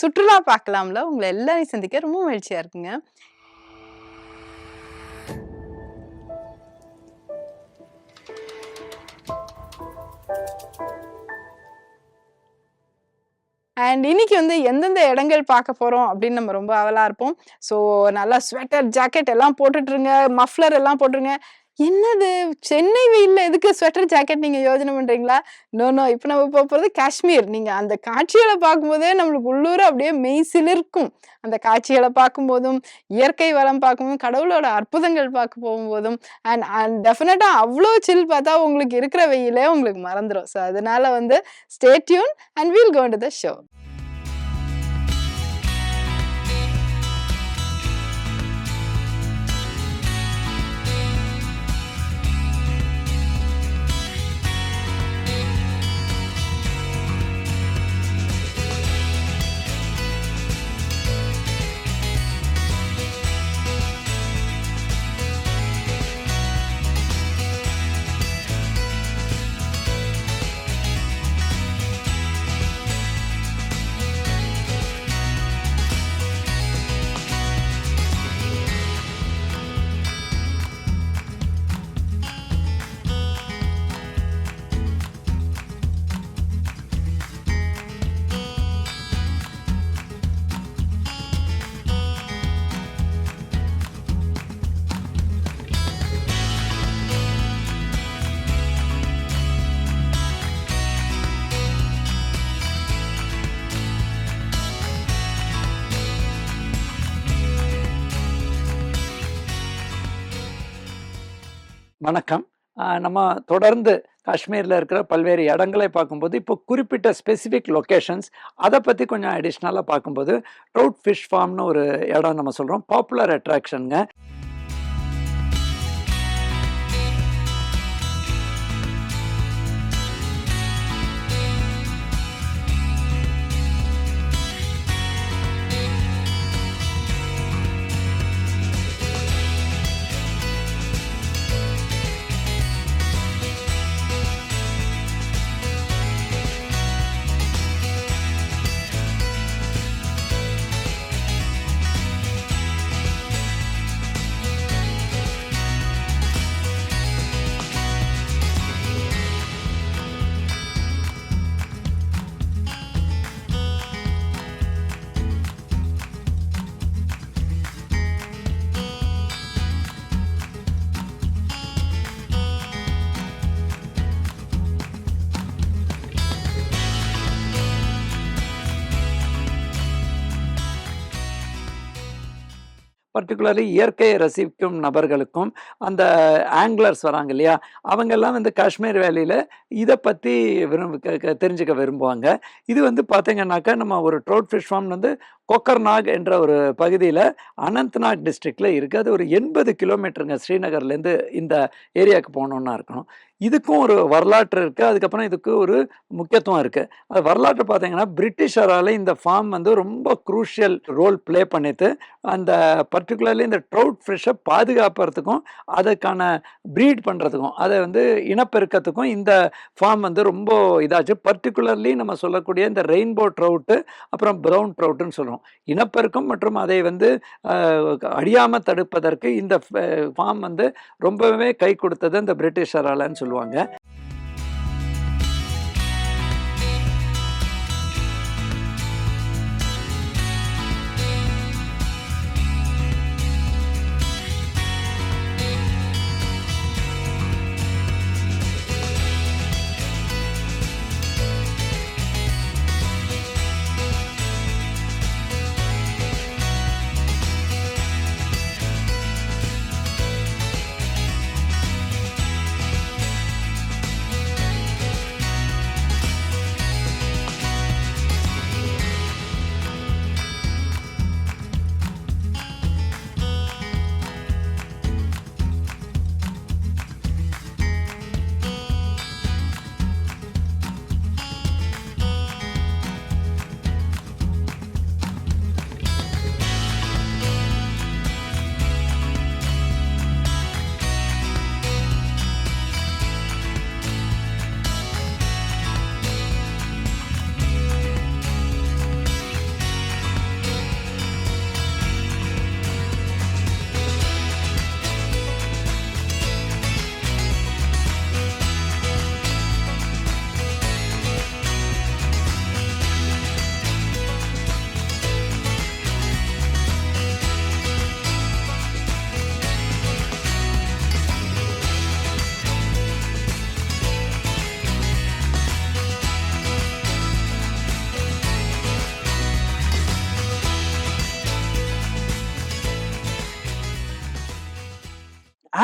சுற்றுலா பார்க்கலாம்ல. உங்களை எல்லாரையும் சந்திக்க ரொம்ப மகிழ்ச்சியா இருக்குங்க. அண்ட் இன்னைக்கு வந்து எந்தெந்த இடங்கள் பார்க்க போறோம் அப்படின்னு நம்ம ரொம்ப அவலா இருப்போம். ஸோ நல்லா ஸ்வெட்டர் ஜாக்கெட் எல்லாம் போட்டுட்ருங்க மஃப்ளர் எல்லாம் போட்டுருங்க. என்னது? சென்னை வெயில்ல எதுக்கு ஸ்வெட்டர் ஜாக்கெட் நீங்க யோஜனை பண்றீங்களா? நோ நோ இப்போ நம்ம போக போகிறது காஷ்மீர். நீங்க அந்த காட்சிகளை பார்க்கும்போதே நம்மளுக்கு உள்ளூர் அப்படியே மெய் சிலிர்க்கும். அந்த காட்சிகளை பார்க்கும்போதும் இயற்கை வளம் பார்க்கும்போதும் கடவுளோட அற்புதங்கள் பார்க்க போகும்போதும் அண்ட் அண்ட் டெஃபினட்டா அவ்வளோ சில் பார்த்தா உங்களுக்கு இருக்கிற வெயிலே உங்களுக்கு மறந்துடும் ஸோ அதனால வந்து stay tuned and we'll go to the show வணக்கம். நம்ம தொடர்ந்து காஷ்மீரில் இருக்கிற பல்வேறு இடங்களை பார்க்கும்போது இப்போ குறிப்பிட்ட ஸ்பெசிஃபிக் லொக்கேஷன்ஸ் அதை பற்றி கொஞ்சம் அடிஷ்னலாக பார்க்கும்போது ட்ரவுட் ஃபிஷ் ஃபார்ம்னு ஒரு இடம் நம்ம சொல்கிறோம் பாப்புலர் அட்ராக்ஷனுங்க பர்டிகுலர்லி இயற்கையை ரசிக்கும் நபர்களுக்கும் அந்த ஆங்கிலர்ஸ் வராங்க இல்லையா? அவங்கெல்லாம் வந்து காஷ்மீர் வேலியில் இதை பற்றி விரும்ப தெரிஞ்சுக்க விரும்புவாங்க. இது வந்து பார்த்தீங்கன்னாக்கா நம்ம ஒரு ட்ரோட் ஃபிஷ் ஃபார்ம் வந்து கொக்கர்நாக் என்ற ஒரு பகுதியில் அனந்த்நாக் டிஸ்ட்ரிக்டில் இருக்குது அது ஒரு எண்பது கிலோமீட்டருங்க. ஸ்ரீநகர்லேருந்து இந்த ஏரியாவுக்கு போகணுன்னா இருக்கணும். இதுக்கும் ஒரு வரலாற்று இருக்குது அதுக்கப்புறம் இதுக்கு ஒரு முக்கியத்துவம் இருக்குது அது வரலாற்று பார்த்தீங்கன்னா பிரிட்டிஷரால் இந்த ஃபார்ம் வந்து ரொம்ப குரூஷியல் ரோல் ப்ளே பண்ணிட்டு அந்த பர்டிகுலர்லி இந்த ட்ரவுட் ஃபிஷ்ஷை பாதுகாப்புறதுக்கும் அதுக்கான ப்ரீட் பண்ணுறதுக்கும் அதை வந்து இனப்பெருக்கத்துக்கும் இந்த ஃபார்ம் வந்து ரொம்ப இதாச்சு. பர்டிகுலர்லி நம்ம சொல்லக்கூடிய இந்த ரெயின்போ ட்ரவுட்டு அப்புறம் ப்ரௌன் ட்ரவுட்டுன்னு வரும். இனப்பெருக்கம் மற்றும் அதை வந்து அழியாமல் தடுப்பதற்கு இந்த ஃபார்ம் வந்து ரொம்பவே கை கொடுத்தது இந்த பிரிட்டிஷராலன்னு சொல்லுவாங்க.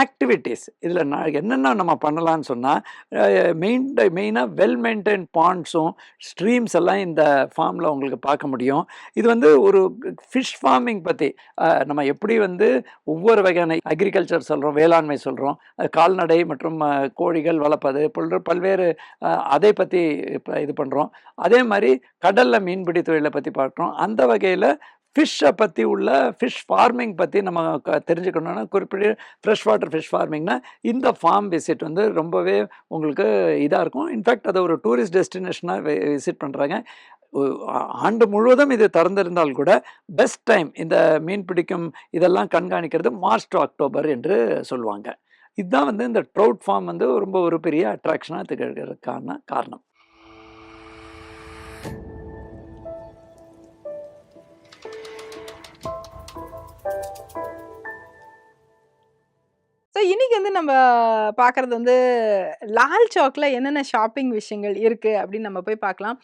ஆக்டிவிட்டீஸ் இதில் நான் என்னென்ன நம்ம பண்ணலாம்னு சொன்னால் மெயின் மெயினாக வெல் மெயின்டைன் பாண்ட்ஸும் ஸ்ட்ரீம்ஸ் எல்லாம் இந்த ஃபார்மில் உங்களுக்கு பார்க்க முடியும். இது வந்து ஒரு ஃபிஷ் ஃபார்மிங் பற்றி நம்ம எப்படி வந்து ஒவ்வொரு வகையான அக்ரிகல்ச்சர் சொல்கிறோம் வேளாண்மை சொல்கிறோம் கால்நடை மற்றும் கோழிகள் வளர்ப்பது போன்ற பல்வேறு அதை பற்றி இப்போ இது பண்ணுறோம் அதே மாதிரி கடலில் மீன்பிடி தொழிலை பற்றி பார்க்குறோம். அந்த வகையில் ஃபிஷ்ஷை பற்றி உள்ள ஃபிஷ் ஃபார்மிங் பற்றி நம்ம க- தெரிஞ்சுக்கணும்னா குறிப்பிட்ட ஃப்ரெஷ் வாட்டர் ஃபிஷ் ஃபார்மிங்னா இந்த ஃபார்ம் விசிட் வந்து ரொம்பவே உங்களுக்கு இதாக இருக்கும். இன்ஃபேக்ட் அதை ஒரு டூரிஸ்ட் டெஸ்டினேஷனாக விசிட் பண்ணுறாங்க ஆண்டு முழுவதும் இது திறந்திருந்தால் கூட பெஸ்ட் டைம் இந்த மீன் பிடிக்கும் இதெல்லாம் கண்காணிக்கிறது மார்ச் டு அக்டோபர் என்று சொல்லுவாங்க. இதுதான் வந்து இந்த ட்ரவுட் ஃபார்ம் வந்து ரொம்ப ஒரு பெரிய அட்ராக்ஷனாக திகழ்கிறதுக்கான காரணம். வந்து நம்ம பார்க்கறது வந்து லால் சௌக்ல என்னென்ன ஷாப்பிங் விஷயங்கள் இருக்கு அப்படின்னு நம்ம போய் பார்க்கலாம்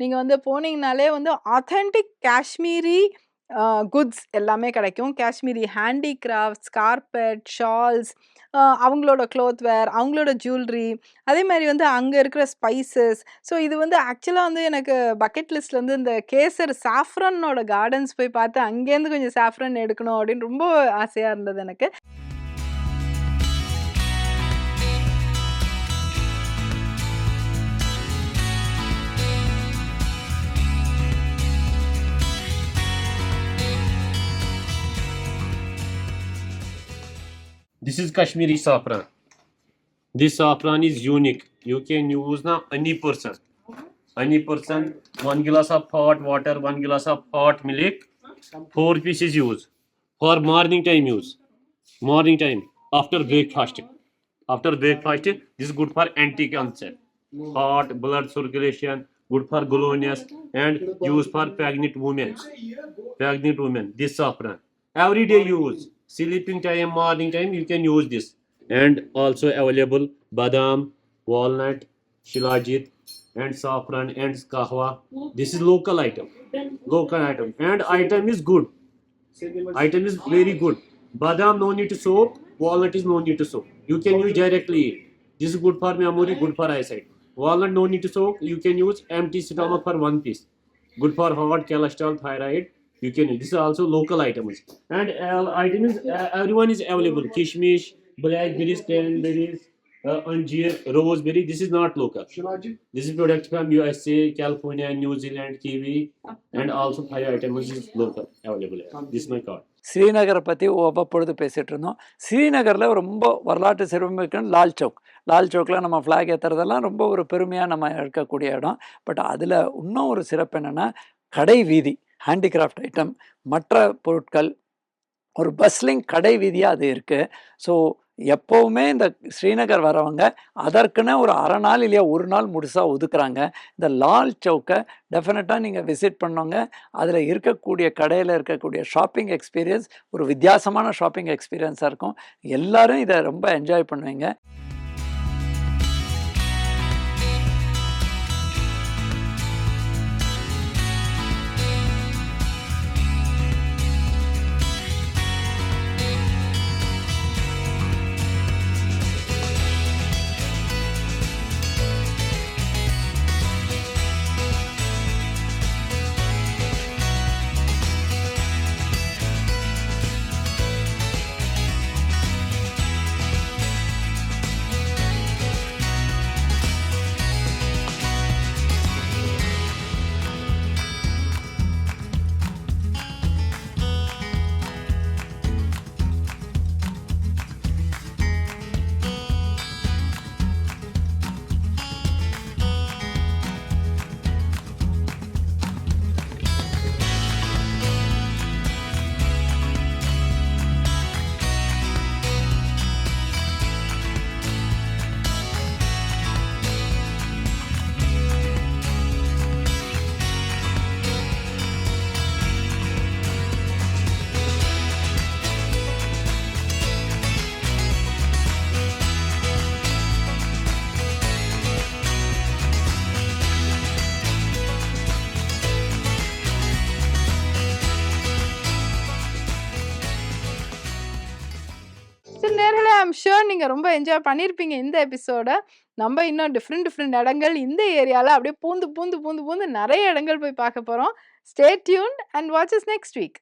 நீங்க வந்து போனீங்கனாலே வந்து ஆத்தென்டிக் காஷ்மீரி குட்ஸ் எல்லாமே கிடைக்கும். காஷ்மீரி ஹேண்டிகிராஃப்ட்ஸ் கார்பெட் ஷால்ஸ் அவங்களோட க்ளோத் வேர் அவங்களோட ஜுவல்லரி அதே மாதிரி வந்து அங்கே இருக்கிற ஸ்பைசஸ் ஸோ இது வந்து ஆக்சுவலாக வந்து எனக்கு பக்கெட் லிஸ்ட்லேருந்து வந்து இந்த கேசர் சாஃப்ரனோட கார்டன்ஸ் போய் பார்த்து அங்கேருந்து கொஞ்சம் சாஃப்ரன் எடுக்கணும் அப்படின்னு ரொம்ப ஆசையாக இருந்தது எனக்கு. This is Kashmiri saffron. This saffron is unique. You can use now any person. Any person, one glass of hot water, one glass of hot milk, four pieces use. For morning time use. Morning time after breakfast. After breakfast, this is good for anti-cancer. Heart, blood circulation, good for glowiness, and use for pregnant women. Pregnant women. This saffron. Every day use. Sleeping time, morning time, you can use this. And also available badam, walnut, shilajit, and saffron and kahwa. This is local item. Local item. And item is good. Item is very good. Badam no need to soak. Walnut is no need to soak. You can use directly. This is good for memory, good for eyesight. Walnut no need to soak. You can use empty stomach for one piece. Good for heart, cholesterol, thyroid. You can. This is also local items. And uh, item is uh, everyone is available. Kishmish, blackberries, cranberries, uh, anjeer, roseberry. This is not local. This is product from USA, California, New Zealand, Kiwi, and also five items is local available. here. This is my card. ஸ்ரீநகரை பற்றி அவ்வப்பொழுது பேசிகிட்டு இருந்தோம் ஸ்ரீநகரில் ரொம்ப வரலாற்று சிறப்புமிக்க லால் சௌக் லால் சௌக்கில் நம்ம flag ஏற்றுறதெல்லாம் ரொம்ப ஒரு பெருமையாக நம்ம இருக்கக்கூடிய இடம் பட் அதில் இன்னும் ஒரு சிறப்பு என்னென்னா கடை வீதி ஹேண்டிகிராஃப்ட் ஐட்டம் மற்ற பொருட்கள் ஒரு பஸ்லிங் கடை வீதியாக அது இருக்குது ஸோ எப்போவுமே இந்த ஸ்ரீநகர் வரவங்க அதற்குன்னு ஒரு அரை நாள் இல்லையா ஒரு நாள் முழுசாக ஒதுக்குறாங்க. இந்த லால் சௌக்கை டெஃபினட்டாக நீங்கள் விசிட் பண்ணவங்க அதில் இருக்கக்கூடிய கடையில் இருக்கக்கூடிய ஷாப்பிங் எக்ஸ்பீரியன்ஸ் ஒரு வித்தியாசமான ஷாப்பிங் எக்ஸ்பீரியன்ஸாக இருக்கும். எல்லோரும் இதை ரொம்ப என்ஜாய் பண்ணுவீங்க. நீங்கள் நீங்க ரொம்ப என்ஜாய் பண்ணியிருப்பீங்க இந்த எபிசோடை. நம்ம இன்னும் டிஃப்ரெண்ட் டிஃப்ரெண்ட் இடங்கள் இந்த ஏரியால அப்படியே பூந்து பூந்து பூந்து பூந்து நிறைய இடங்கள் போய் பார்க்க போறோம். Stay tune and watch us next week